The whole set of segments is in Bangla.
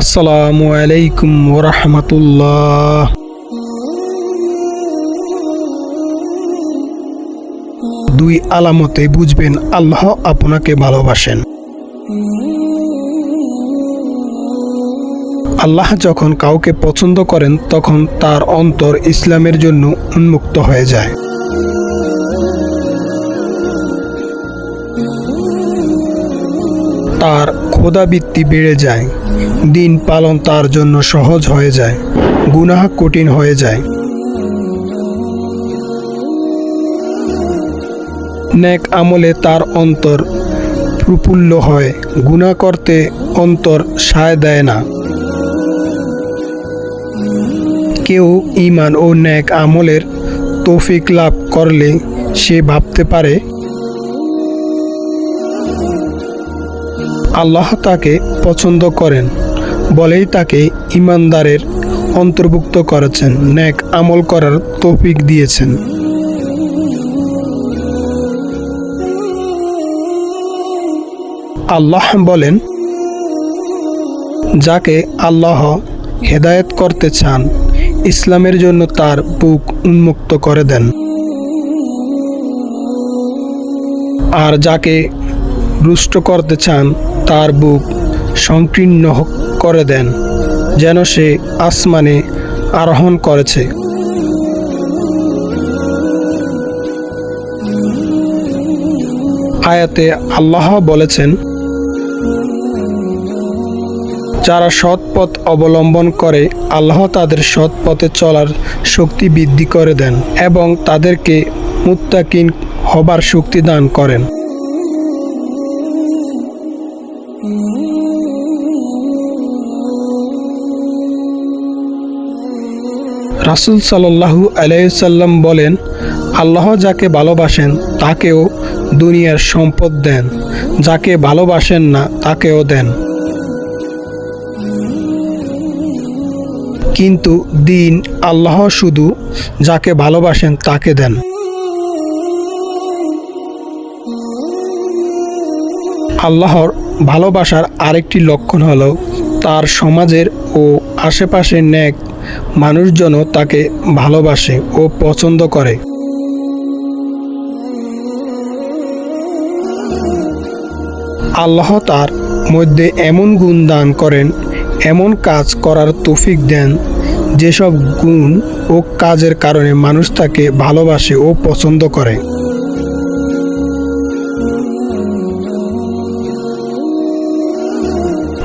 আসসালামু আলাইকুম ওরহমতুল্লাহ। দুই আলামতে বুঝবেন আল্লাহ আপনাকে ভালোবাসেন। আল্লাহ যখন কাউকে পছন্দ করেন, তখন তার অন্তর ইসলামের জন্য উন্মুক্ত হয়ে যায়। তার ক্ষোধাবৃত্তি বেড়ে যায়। দিন পালন তার জন্য সহজ হয়ে যায়, গুনাহ কঠিন হয়ে যায়। নেক আমলে তার অন্তর প্রফুল্ল হয়, গুনাহ করতে অন্তর সায় দেয় না। কেউ ইমান ও ন্যাক আমলের তৌফিক লাভ করলে সে ভাবতে পারে আল্লাহ তাকে পছন্দ করেন, বলেই তাকে ইমানদারের অন্তর্ভুক্ত করেছেন ন্যাক আমল করার তৌফিক দিয়েছেন। আল্লাহ বলেন, যাকে আল্লাহ হেদায়েত করতে চান, ইসলামের জন্য তার বুক উন্মুক্ত করে দেন। আর যাকে রুষ্ট করতে চান, তার বুক সংকীর্ণ করে দেন, যেন সে আসমানে আরোহণ করেছে। আয়াতে আল্লাহ বলেছেন, যারা সৎ পথ অবলম্বন করে, আল্লাহ তাদের সৎ পথে চলার শক্তি বৃদ্ধি করে দেন এবং তাদেরকে মুত্তাকিন হবার শক্তি দান করেন। রাসুল সাল্লাহু আলাইসাল্লাম বলেন, আল্লাহ যাকে ভালোবাসেন, তাকেও দুনিয়ার সম্পদ দেন। যাকে ভালোবাসেন না, তাকেও দেন। কিন্তু দিন আল্লাহ শুধু যাকে ভালোবাসেন, তাকে দেন। আল্লাহর ভালোবাসার আরেকটি লক্ষণ হল তার সমাজের ও আশেপাশের ন্যাক মানুষজনও তাকে ভালোবাসে ও পছন্দ করে। আল্লাহ তার মধ্যে এমন গুণ দান করেন, এমন কাজ করার তৌফিক দেন, যেসব গুণ ও কাজের কারণে মানুষ তাকে ভালোবাসে ও পছন্দ করে।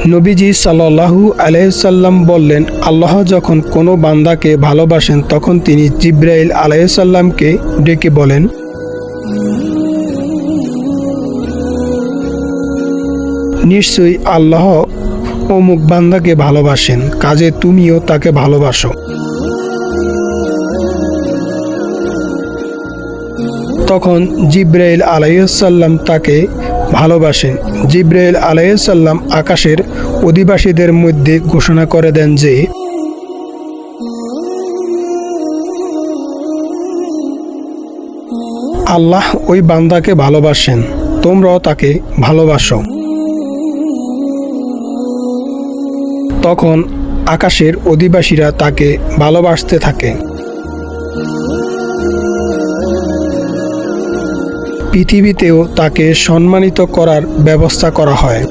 নবীজি সাল্লাহু আলাইসাল্লাম বললেন, আল্লাহ যখন কোনো বান্দাকে ভালোবাসেন, তখন তিনি জিব্রাইল আলাইসাল্লামকে ডেকে বলেন, নিশ্চয়ই আল্লাহ অমুক বান্দাকে ভালোবাসেন, কাজে তুমিও তাকে ভালোবাসো। তখন জিব্রাইল আলাইসাল্লাম তাকে ভালোবাসেন জিব্রাইল আলাইসাল্লাম আকাশের অধিবাসীদের মধ্যে ঘোষণা করে দেন যে, আল্লাহ ওই বান্দাকে ভালোবাসেন, তোমরাও তাকে ভালোবাসো। তখন আকাশের অধিবাসীরা তাকে ভালোবাসতে থাকে। পৃথিবীতেও তাকে সম্মানিত করার ব্যবস্থা করা হয়।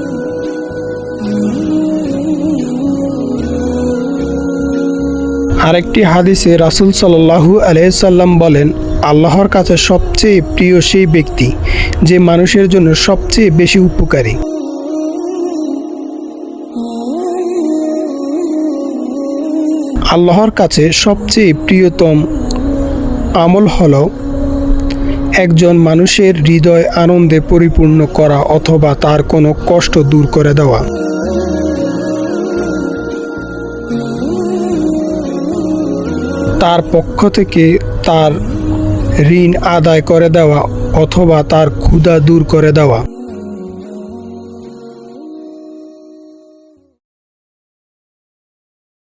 আরেকটি হাদিসে রাসুল সাল্লাহু আলহাম বলেন, আল্লাহর কাছে সবচেয়ে প্রিয় সেই ব্যক্তি যে মানুষের জন্য সবচেয়ে বেশি উপকারী। আল্লাহর কাছে সবচেয়ে প্রিয়তম আমল হল একজন মানুষের হৃদয় আনন্দে পরিপূর্ণ করা অথবা তার কোনো কষ্ট দূর করে দেওয়া। তার পক্ষ থেকে তার ঋণ আদায় করে দেওয়া অথবা তার ক্ষুধা দূর করে দেওয়া।